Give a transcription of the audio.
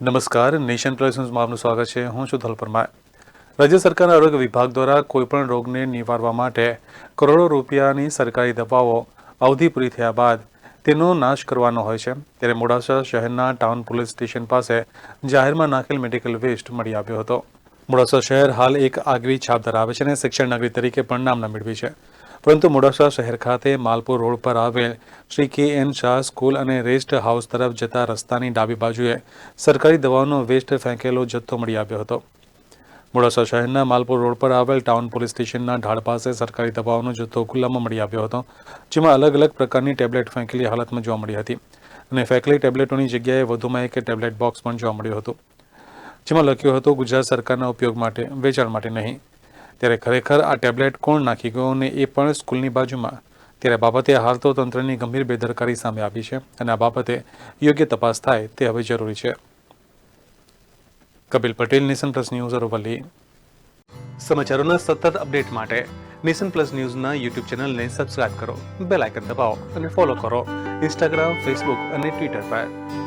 નમસ્કાર, nation plus ન્યૂઝમાં આપનું સ્વાગત છે. હું છું ધલ પરમાર. રાજ્ય સરકારના આરોગ્ય વિભાગ દ્વારા કોઈપણ રોગને નિવારવા માટે કરોડો રૂપિયાની સરકારી દવાઓ અવધિ પૂરી થયા બાદ તેનો નાશ કરવાનો હોય છે. ત્યારે મોડાસા શહેરના ટાઉન પોલીસ સ્ટેશન પાસે જાહેરમાં નાખેલ મેડિકલ વેસ્ટ મળી આવ્યો હતો. મોડાસા શહેર હાલ એક આગવી છાપ ધરાવે છે અને શિક્ષણ નગરી તરીકે પણ નામના મેળવી છે. પરંતુ મોડાસા શહેર ખાતે માલપુર રોડ પર આવેલ Shri K N Shah school અને રેસ્ટ હાઉસ તરફ જતા રસ્તાની ડાબી બાજુએ સરકારી દવાઓનો વેસ્ટ ફેંકેલો જથ્થો મળી આવ્યો હતો. મોડાસા શહેરના માલપુર રોડ પર આવેલ ટાઉન પોલીસ સ્ટેશનના ઢાળ પાસે સરકારી દવાઓનો જથ્થો ખુલ્લામાં મળી આવ્યો હતો, જેમાં અલગ અલગ પ્રકારની ટેબ્લેટ ફેંકેલી હાલતમાં જોવા મળી હતી અને ફેંકેલી ટેબ્લેટોની જગ્યાએ વધુમાં એક ટેબ્લેટ બોક્સ પણ જોવા મળ્યું હતું, જેમાં લખ્યું હતું, ગુજરાત સરકારના ઉપયોગ માટે, વેચાણ માટે નહીં. ત્યારે ખરેખર આ ટેબ્લેટ કોણ નાખી ગયો અને એ પણ સ્કૂલની બાજુમાં. ત્યારે બાબતે હાલ તો તંત્રની ગંભીર બેદરકારી સામે આવી છે અને આ બાબતે યોગ્ય તપાસ થાય તે હવે જરૂરી છે. Kapil Patel, Nation Plus News Aravalli. સમાચારોના સતત અપડેટ માટે નેશન પ્લસ ન્યૂઝના યુટ્યુબ ચેનલને સબસ્ક્રાઇબ કરો, બેલ આઇકન દબાવો અને ફોલો કરો. ઇન્સ્ટાગ્રામ, ફેસબુક અને ટ્વિટર પર.